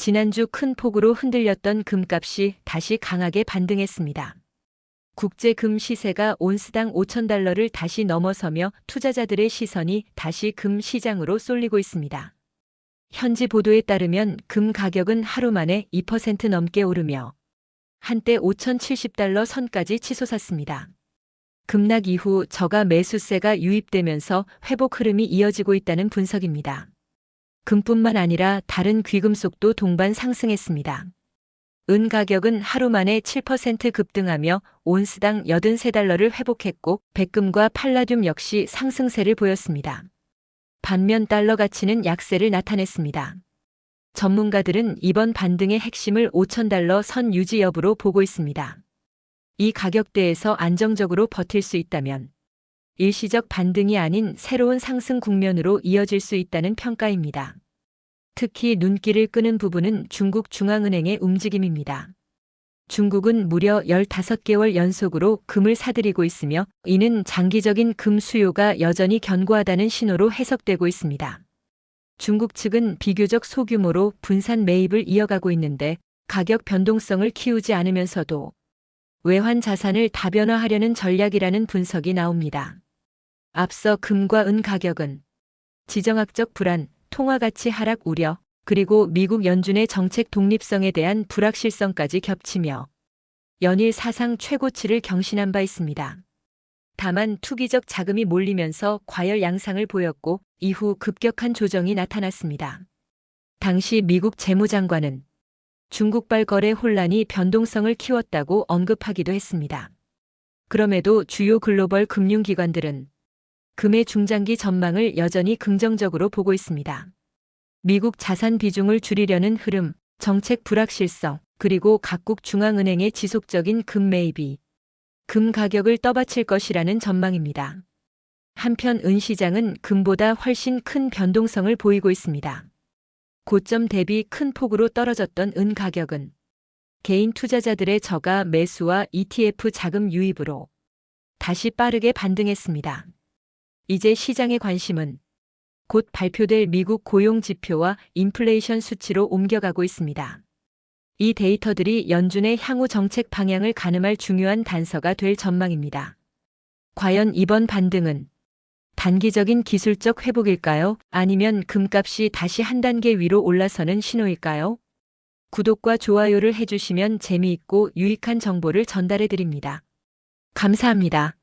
지난주 큰 폭으로 흔들렸던 금값이 다시 강하게 반등했습니다. 국제 금 시세가 온스당 5,000달러를 다시 넘어서며 투자자들의 시선이 다시 금 시장으로 쏠리고 있습니다. 현지 보도에 따르면 금 가격은 하루 만에 2% 넘게 오르며 한때 5,070달러 선까지 치솟았습니다. 급락 이후 저가 매수세가 유입되면서 회복 흐름이 이어지고 있다는 분석입니다. 금뿐만 아니라 다른 귀금속도 동반 상승했습니다. 은 가격은 하루 만에 7% 급등하며 온스당 83달러를 회복했고 백금과 팔라듐 역시 상승세를 보였습니다. 반면 달러 가치는 약세를 나타냈습니다. 전문가들은 이번 반등의 핵심을 5,000달러 선 유지 여부로 보고 있습니다. 이 가격대에서 안정적으로 버틸 수 있다면 일시적 반등이 아닌 새로운 상승 국면으로 이어질 수 있다는 평가입니다. 특히 눈길을 끄는 부분은 중국 중앙은행의 움직임입니다. 중국은 무려 15개월 연속으로 금을 사들이고 있으며 이는 장기적인 금 수요가 여전히 견고하다는 신호로 해석되고 있습니다. 중국 측은 비교적 소규모로 분산 매입을 이어가고 있는데 가격 변동성을 키우지 않으면서도 외환 자산을 다변화하려는 전략이라는 분석이 나옵니다. 앞서 금과 은 가격은 지정학적 불안, 통화 가치 하락 우려, 그리고 미국 연준의 정책 독립성에 대한 불확실성까지 겹치며 연일 사상 최고치를 경신한 바 있습니다. 다만 투기적 자금이 몰리면서 과열 양상을 보였고 이후 급격한 조정이 나타났습니다. 당시 미국 재무장관은 중국발 거래 혼란이 변동성을 키웠다고 언급하기도 했습니다. 그럼에도 주요 글로벌 금융기관들은 금의 중장기 전망을 여전히 긍정적으로 보고 있습니다. 미국 자산 비중을 줄이려는 흐름, 정책 불확실성, 그리고 각국 중앙은행의 지속적인 금 매입이 금 가격을 떠받칠 것이라는 전망입니다. 한편 은 시장은 금보다 훨씬 큰 변동성을 보이고 있습니다. 고점 대비 큰 폭으로 떨어졌던 은 가격은 개인 투자자들의 저가 매수와 ETF 자금 유입으로 다시 빠르게 반등했습니다. 이제 시장의 관심은 곧 발표될 미국 고용 지표와 인플레이션 수치로 옮겨가고 있습니다. 이 데이터들이 연준의 향후 정책 방향을 가늠할 중요한 단서가 될 전망입니다. 과연 이번 반등은 단기적인 기술적 회복일까요? 아니면 금값이 다시 한 단계 위로 올라서는 신호일까요? 구독과 좋아요를 해주시면 재미있고 유익한 정보를 전달해 드립니다. 감사합니다.